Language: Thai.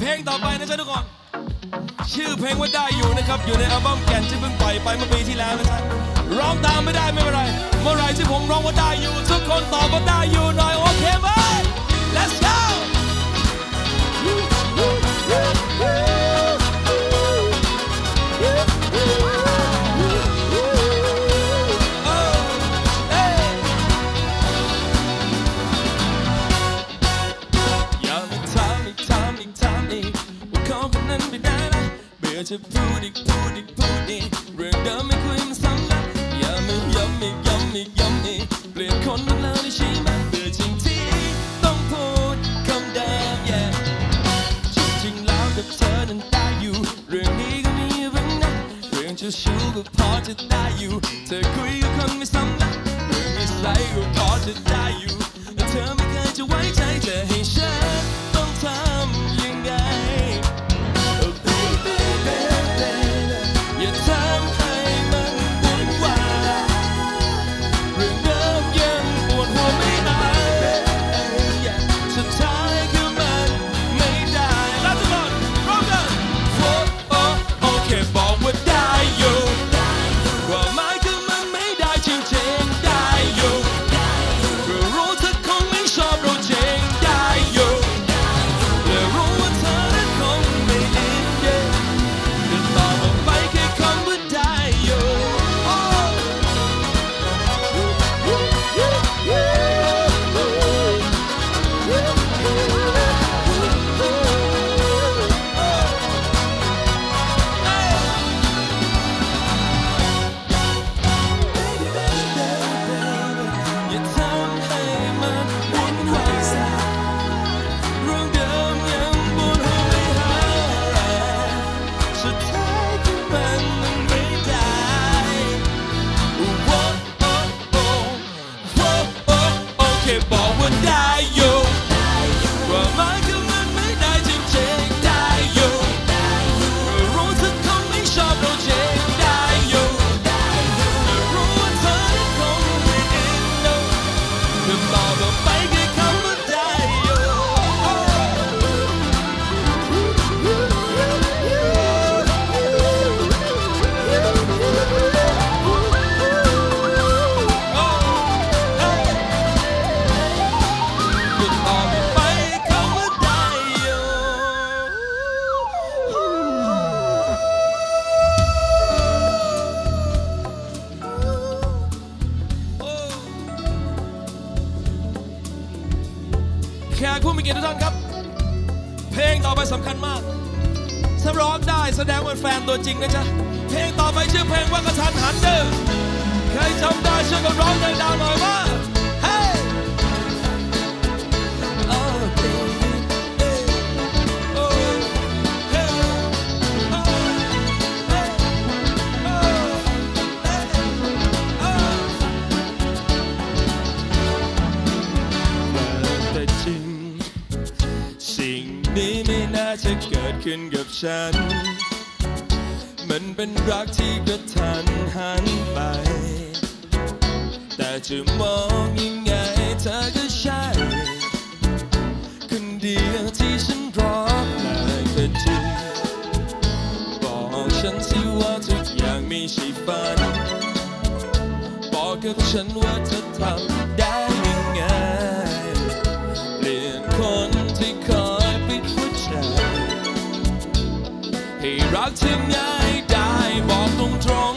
เพลงต่อไปนะจ๊ะทุกคน ชื่อเพลงว่าได้อยู่นะครับ อยู่ในอัลบั้มแก่นที่เพิ่งปล่อยไปเมื่อปีที่แล้วนะครับร้องตามไม่ได้ไม่เป็นไร เมื่อไรที่ผมร้องว่าได้อยู่ทุกคน จะพูดอีกพูดอีกพูดอีกเรื่องเดิมไม่คุยมันซ้ำละอย่ามาย้ำอีกย้ำอีกย้ำอีกเปลี่ยนคนมาแล้วได้ใช่ไหมเบื่อจริงที่ต้องพูดคำเดิม yeah จริงๆแล้วกับเธอนั้นได้อยู่ เรื่องนี้ก็มีเรื่องนั้นเรื่องจะชู้ก็พอจะได้อยู่ เธอคุยกับคนไม่ซ้ำนะเรื่องนิสัยก็พอจะได้อยู่แต่เธอไม่เคยจะไว้ใจจะให้ฉันต้องทำยังไง แขกผู้มีเกียรติทุกท่านครับ เพลงต่อไปสำคัญมากถ้าร้องได้แสดงเป็นแฟนตัวจริงนะจ๊ะ เพลงต่อไปชื่อเพลงว่ากระทันหันเด้อใครจำได้ช่วยกันร้องดังๆหน่อยว่า เกิดขึ้นกับฉัน มันเป็นรักที่กระทันหันไป แต่จะมองยังไงเธอก็ใช่ คนเดียวที่ฉันรักได้แต่จริงบอกฉันสิว่าทุกอย่างไม่ใช่ฝัน บอกกับฉันว่าเธอทำ ให้รักเธอง่ายได้บอกตรงตรง